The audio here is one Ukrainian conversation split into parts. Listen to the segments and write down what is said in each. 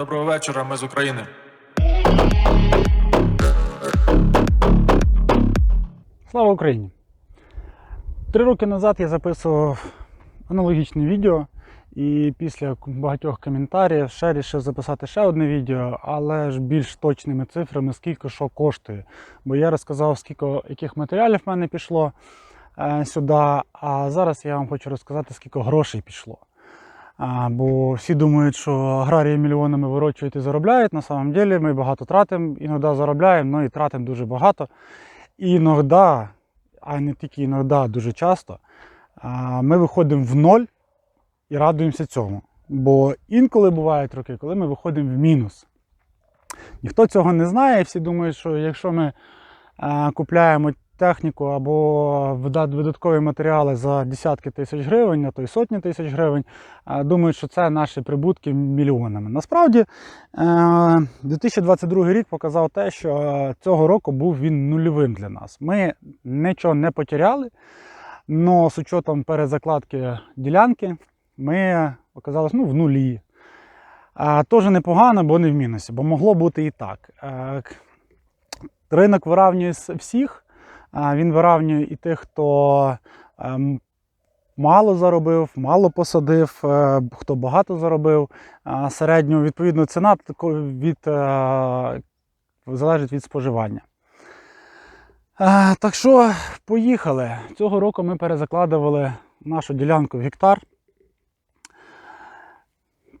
Доброго вечора, ми з України. Слава Україні! Три роки назад я записував аналогічне відео, і після багатьох коментарів ще вирішив записати ще одне відео, але ж більш точними цифрами, скільки що коштує. Бо я розказав, скільки яких матеріалів в мене пішло е, сюди, а зараз я вам хочу розказати, скільки грошей пішло. Бо всі думають, що аграрії мільйонами вирощують і заробляють. На самом деле ми багато тратимо, іноді заробляємо, але і тратимо дуже багато. Іноді, а не тільки іноді, дуже часто, ми виходимо в ноль і радуємося цьому. Бо інколи бувають роки, коли ми виходимо в мінус. Ніхто цього не знає, всі думають, що якщо ми а, купляємо техніку або видаткові матеріали за десятки тисяч гривень, а то й сотні тисяч гривень, думають, що це наші прибутки мільйонами. Насправді, е, 2022 рік показав те, що е, цього року був він нульовим для нас. Ми нічого не потеряли, але з учетом перезакладки ділянки ми оказалися ну, в нулі. Теж непогано, бо не в мінусі, бо могло бути і так. Е, Ринок виравнює всіх, він виравнює і тих, хто ем, мало заробив, мало посадив, е, хто багато заробив. Середню відповідно, ціна від, е, залежить від споживання. Так що, поїхали. Цього року ми перезакладували нашу ділянку в гектар.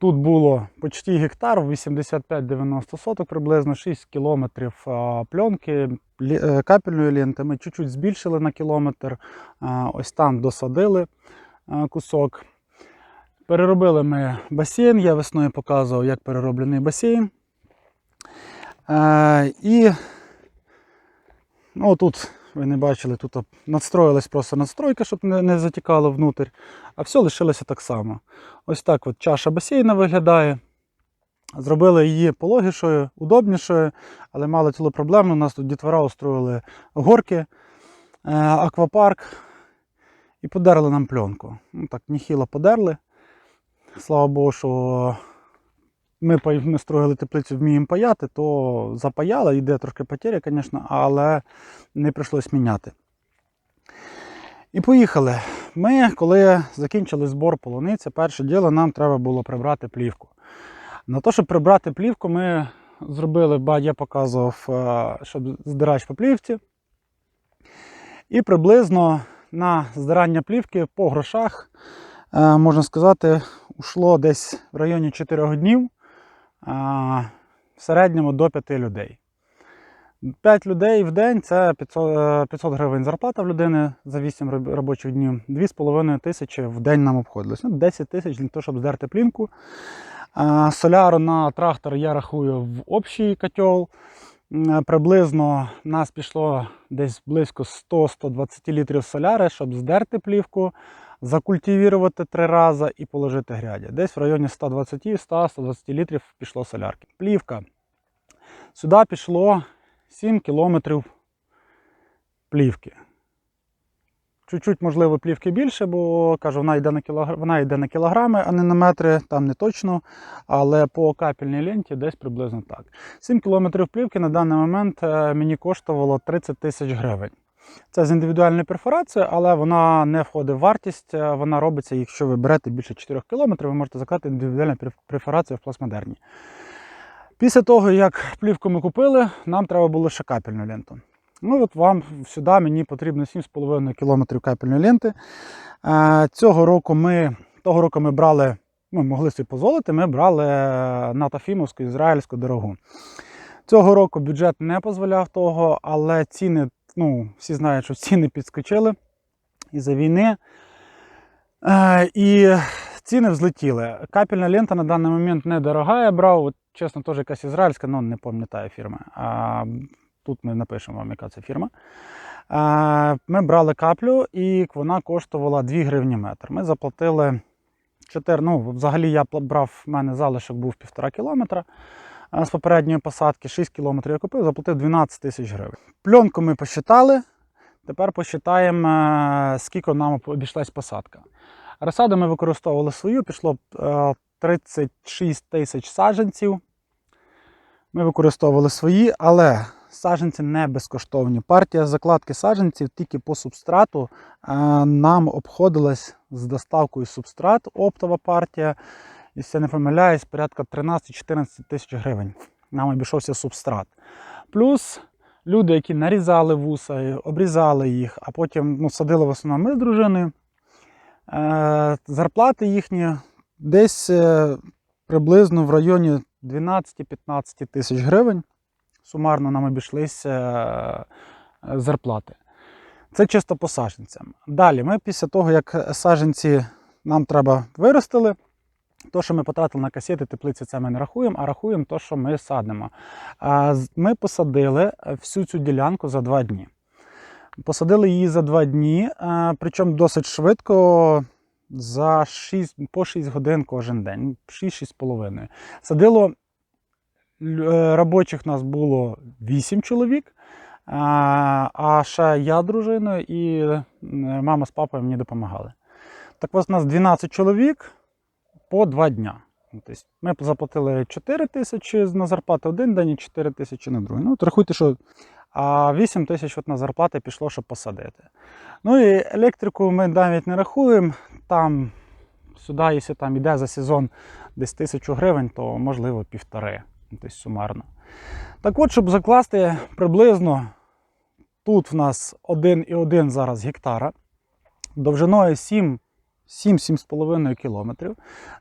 Тут було почти гектар, 85-90 соток, приблизно 6 кілометрів пленки, е, капельної ленти. Ми чуть-чуть збільшили на кілометр. Ось там досадили кусок. Переробили ми басейн. Я весною показував, як перероблений басейн. Е, І ну, тут ви не бачили, тут надстроїлась просто надстройка, щоб не, не затікало внутрь. А все лишилося так само. Ось так от чаша басейна виглядає. Зробили її пологішою, удобнішою, але мали цілу проблему. У нас тут дітвора устроїли горки, е, аквапарк і подерли нам пленку. Ну, так, ніхіло подерли. Слава Богу, що ми, ми строїли теплицю, вміємо паяти, то запаяли, йде трошки потеря, звісно, але не прийшлось міняти. І поїхали. Ми, коли закінчили збор полуниці, перше діло нам треба було прибрати плівку. На те, щоб прибрати плівку, ми зробили, я показував, е, щоб здирач по плівці. І приблизно на здирання плівки по грошах, е, можна сказати, ушло десь в районі 4 днів в середньому до 5 людей. 5 людей в день це 500, е, 500 гривень зарплата в людини за 8 робочих днів. 2,5 тисячі в день нам обходилось. Ну, 10 тисяч для того, щоб здерти плінку. Соляру на трактор я рахую в общий котел. Е, Приблизно нас пішло десь близько 100-120 літрів соляри, щоб здерти плівку, закультивірувати три рази і положити гряді. Десь в районі 120-100-120 літрів пішло солярки. Плівка. Сюди пішло 7 кілометрів плівки. Чуть-чуть, можливо, плівки більше, бо кажу, вона йде на кілогр... вона йде на кілограми, а не на метри, там не точно. Але по капельній ленті десь приблизно так. 7 кілометрів плівки на даний момент е, мені коштувало 30 тисяч гривень. Це з індивідуальною перфорацією, але вона не входить в вартість. е, Вона робиться, якщо ви берете більше 4 км, ви можете заказати індивідуальну перф- перфорацію в пластмодерні. Після того, як плівку ми купили, нам треба було ще капельну ленту. Ну от вам сюди мені потрібно 7,5 км капельної ленти. Е, Цього року ми, того року ми брали, ми могли собі дозволити, ми брали е, натафімовську ізраїльську дорогу. Цього року бюджет не дозволяв того, але ціни, ну, всі знають, що ціни підскочили із-за війни. Е, і ціни взлетіли. Капельна лента на даний момент недорога. Я брав, от, чесно, теж якась ізраїльська, але не пам'ятаю фірми. А, тут ми напишемо вам, яка це фірма. А, ми брали каплю, і вона коштувала 2 гривні метр. Ми заплатили 4, ну, взагалі я брав, в мене залишок був 1,5 кілометра. З попередньої посадки 6 кілометрів я купив, заплатив 12 тисяч гривень. Пленку ми посчитали. Тепер посчитаємо, е, скільки нам обійшлась посадка. Розсаду ми використовували свою, пішло е, 36 тисяч саджанців. Ми використовували свої, але саджанці не безкоштовні. Партія закладки саджанців тільки по субстрату е, нам обходилась з доставкою субстрат, оптова партія. Якщо не помиляюсь, порядка 13-14 тисяч гривень. Нам обійшовся субстрат. Плюс люди, які нарізали вуса, обрізали їх, а потім ну, садили в основному ми з дружиною. Е, зарплати їхні десь е, приблизно в районі 12-15 тисяч гривень. Сумарно нам обійшлися е, зарплати. Це чисто по саджанцям. Далі, ми після того, як саджанці нам треба виростили, то, що ми потратили на касети, теплиці, це ми не рахуємо, а рахуємо те, що ми садимо. Ми посадили всю цю ділянку за два дні. Посадили її за два дні, е, причому досить швидко, за 6, по 6 годин кожен день, 6-6,5. Садило е, робочих нас було 8 чоловік, а ще я дружиною і е, мама з папою мені допомагали. Так ось нас 12 чоловік по 2 дня. Ну, Тобто ми заплатили 4 тисячі на зарплату один день і 4 тисячі на другий. Ну, от рахуйте, що а 8 тисяч на зарплати пішло, щоб посадити. Ну і електрику ми навіть не рахуємо. Там сюди, якщо там йде за сезон десь тисячу гривень, то можливо півтори, ну, тобто сумарно. Так от, щоб закласти приблизно тут в нас 1,1 зараз гектара, довжиною 7 7-7,5 кілометрів.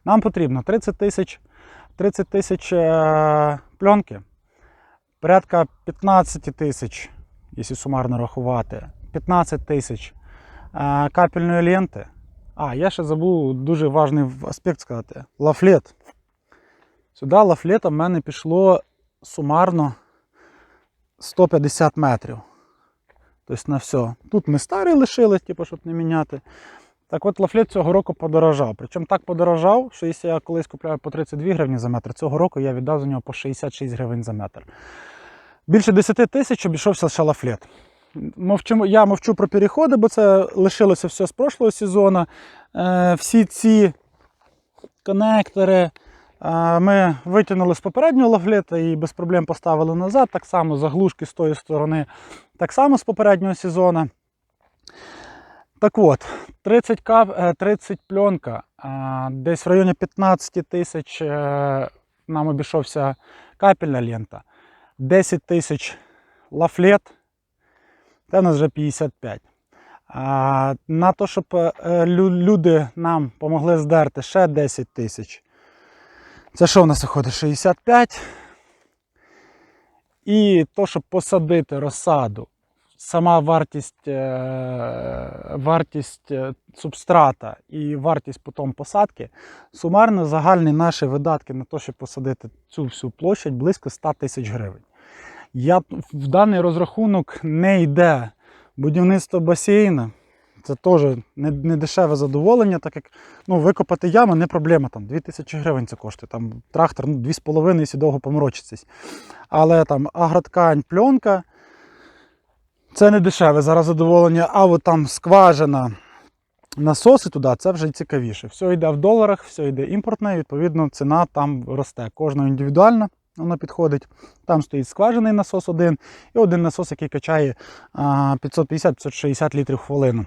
Нам потрібно 30 тисяч 30 тисяч е, пленки, порядка 15 тисяч, якщо сумарно рахувати, 15 тисяч е, капельної ленти. А, я ще забув дуже важний аспект сказати. Лафлет. Сюди лафлета в мене пішло сумарно 150 метрів. Тобто на все. Тут ми старий лишили, типу, щоб не міняти. Так от лафлет цього року подорожав. Причому так подорожав, що якщо я колись купляю по 32 гривні за метр, цього року я віддав за нього по 66 гривень за метр. Більше 10 тисяч обійшовся ще лафлет. Мовчимо, я мовчу про переходи, бо це лишилося все з прошлого сезону. Е, всі ці конектори е, ми витягнули з попереднього лафлета і без проблем поставили назад. Так само заглушки з тої сторони, так само з попереднього сезону. Так от, 30, кап, е, 30 пленка, десь в районі 15 тисяч е, нам обійшовся капельна лента, 10 тисяч лафлет, це в нас вже 55. На те, щоб е, люди нам допомогли здерти ще 10 тисяч. Це що в нас виходить? 65. І то, щоб посадити розсаду, сама вартість, е, вартість е, субстрата і вартість потім посадки, сумарно загальні наші видатки на те, щоб посадити цю всю площадь близько 100 тисяч гривень. Я в даний розрахунок не йде будівництво басейну. Це теж не, не дешеве задоволення, так як ну, викопати яму не проблема. Там 2000 гривень це коштує. Там трактор ну, 2,5, якщо довго поморочитись. Але там агроткань, пленка, це не дешеве зараз задоволення, а от там скважина, насоси туди, це вже цікавіше. Все йде в доларах, все йде імпортне, відповідно, ціна там росте. Кожна індивідуально вона підходить. Там стоїть скважений насос один і один насос, який качає 550-560 літрів в хвилину.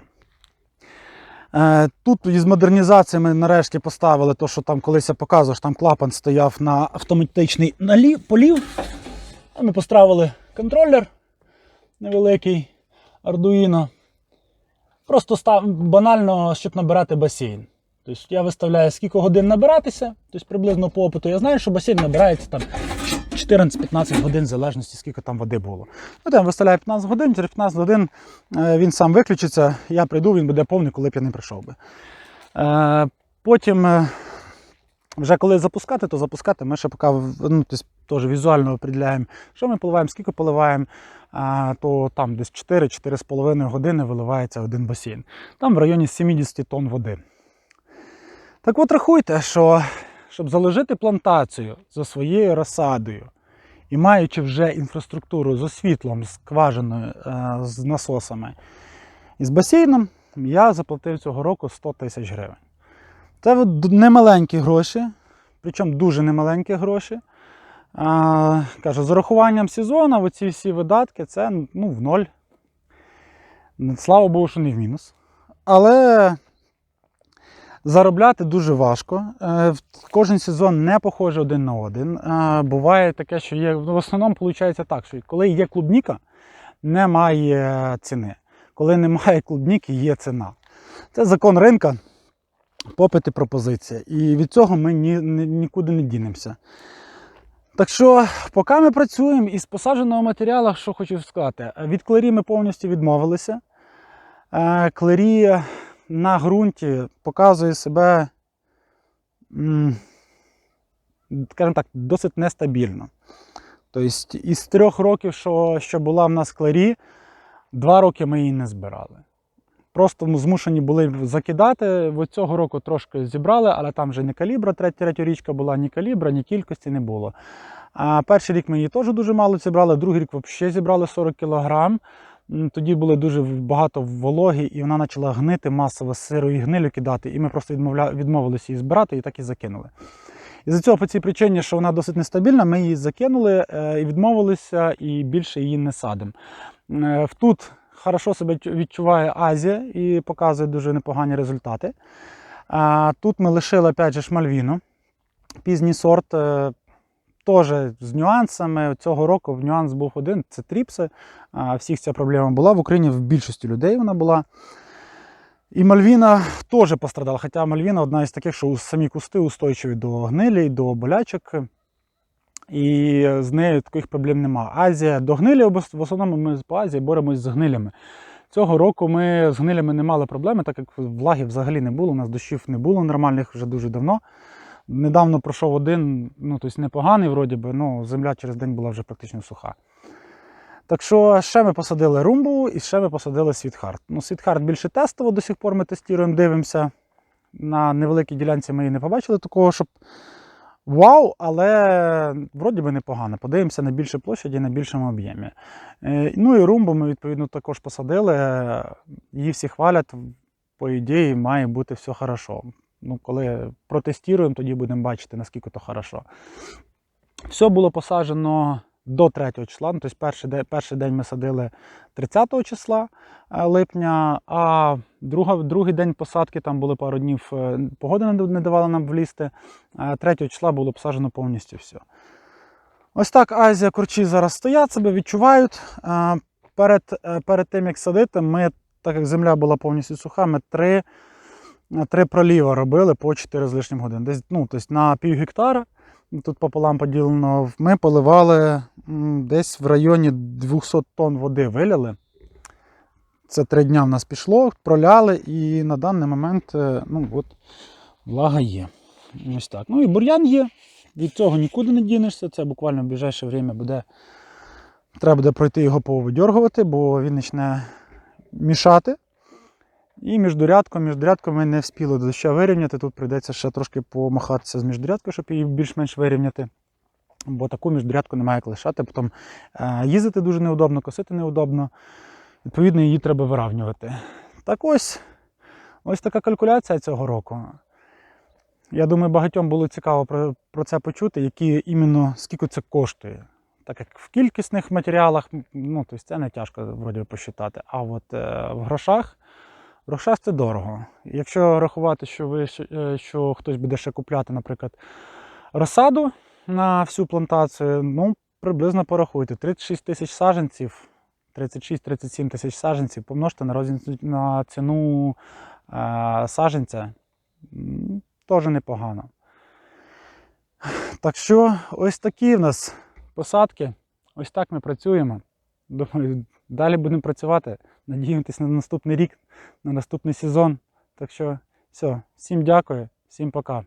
Е, Тут із модернізації ми нарешті поставили те, що там колись я показував, там клапан стояв на автоматичний полів. Ми поставили контролер невеликий Arduino. Просто став, банально, щоб набирати басейн. Тобто я виставляю, скільки годин набиратися, тобто приблизно по опиту. Я знаю, що басейн набирається там 14-15 годин, в залежності, скільки там води було. Ну, там виставляю 15 годин, через 15 годин е, він сам виключиться, я прийду, він буде повний, коли б я не прийшов би. Е, Потім, е, вже коли запускати, то запускати ми ще поки ну, тобто, теж візуально определяємо, що ми поливаємо, скільки поливаємо, то там десь 4-4,5 години виливається один басейн. Там в районі 70 тонн води. Так от рахуйте, що щоб заложити плантацію за своєю розсадою і маючи вже інфраструктуру з освітлом, з скважиною, е, з насосами і з басейном, я заплатив цього року 100 тисяч гривень. Це немаленькі гроші, причому дуже немаленькі гроші. А, кажу, з урахуванням сезону, оці всі видатки, це ну, в ноль. Слава Богу, що не в мінус. Але заробляти дуже важко. Е, Кожен сезон не похожий один на один. Е, Буває таке, що є. В основному виходить так, що коли є клубніка, немає ціни. Коли немає клубніки, є ціна. Це закон ринка, попит і пропозиція. І від цього ми ні, ні- нікуди не дінемося. Так що, поки ми працюємо із посадженого матеріалу, що хочу сказати, від клері ми повністю відмовилися. Е, Клері на ґрунті показує себе, скажімо так, досить нестабільно. Тобто, із трьох років, що, що була в нас клері, два роки ми її не збирали. Просто змушені були закидати. От цього року трошки зібрали, але там вже не калібра, третя, третя річка була, ні калібра, ні кількості не було. А перший рік ми її теж дуже мало зібрали, другий рік взагалі зібрали 40 кг. Тоді було дуже багато вологи, і вона почала гнити масово сирою гнилю кидати, і ми просто відмовилися її збирати і так і закинули. І за цього по цій причині, що вона досить нестабільна, ми її закинули е, і відмовилися, і більше її не садимо. Е, Тут хорошо себе відчуває Азія і показує дуже непогані результати. Тут ми лишили опять же ж Мальвіну. Пізній сорт. е, Теж з нюансами цього року нюанс був один це тріпси. Всіх ця проблема була. В Україні в більшості людей вона була. І Мальвіна теж пострадала. Хоча Мальвіна одна із таких, що самі кусти устойчиві до гнилі, до болячок. І з нею таких проблем нема. Азія до гнилі в основному ми по Азії боремось з гнилями. Цього року ми з гнилями не мали проблеми, так як влаги взагалі не було, у нас дощів не було нормальних вже дуже давно. Недавно пройшов один, ну тобто непоганий, вроді би, ну земля через день була вже практично суха. Так що ще ми посадили румбу і ще ми посадили світхард. Ну, світхард більше тестово до сих пор ми тестуємо, дивимося. На невеликій ділянці ми її не побачили такого, щоб вау, але вроді би непогано. Подивимося на більше площаді, на більшому об'ємі. Е, Ну і румбу ми відповідно також посадили. Її всі хвалять, по ідеї, має бути все хорошо. Ну, коли протестуємо, тоді будемо бачити, наскільки то хорошо. Все було посаджено до 3 числа. Ну, тобто перший день, перший день ми садили 30 числа е, липня, а друга, другий день посадки там були пару днів, е, погода не давала нам влізти. Е, 3 числа було посаджено повністю все. Ось так Азія курчі зараз стоять, себе відчувають. Е, Перед, е, перед тим, як садити, ми, так як земля була повністю суха, ми три, е, три проліва робили по 4 з лишнім годин. Десь ну, тобто на пів гектара, тут пополам поділено, ми поливали десь в районі 200 тонн води виляли. Це три дня в нас пішло, проляли, і на даний момент е, ну, от, влага є. Ось так. Ну і бур'ян є. Від цього нікуди не дінешся. Це буквально в ближайше время буде. Треба буде пройти його повидьоргувати, бо він почне мішати. І міждурядком, міждурядком ми не вспіли до доща вирівняти. Тут прийдеться ще трошки помахатися з міждурядкою, щоб її більш-менш вирівняти. Бо таку міждурядку немає як лишати. Потім е, їздити дуже неудобно, косити неудобно. Відповідно, її треба виравнювати. Так ось, ось така калькуляція цього року. Я думаю, багатьом було цікаво про, про це почути, які іменно скільки це коштує. Так як в кількісних матеріалах, ну, тобто це не тяжко вроді посчитати. А от е, в грошах, в це дорого. Якщо рахувати, що ви е, що хтось буде ще купляти, наприклад, розсаду на всю плантацію, ну, приблизно порахуйте, 36 тисяч саджанців, 36-37 тисяч саджанців, помножте на, розницю, на ціну е, саджанця. м, Теж непогано. Так що ось такі в нас посадки. Ось так ми працюємо. Думаю, далі будемо працювати. Надіємося на наступний рік, на наступний сезон. Так що, все, всім дякую, всім пока.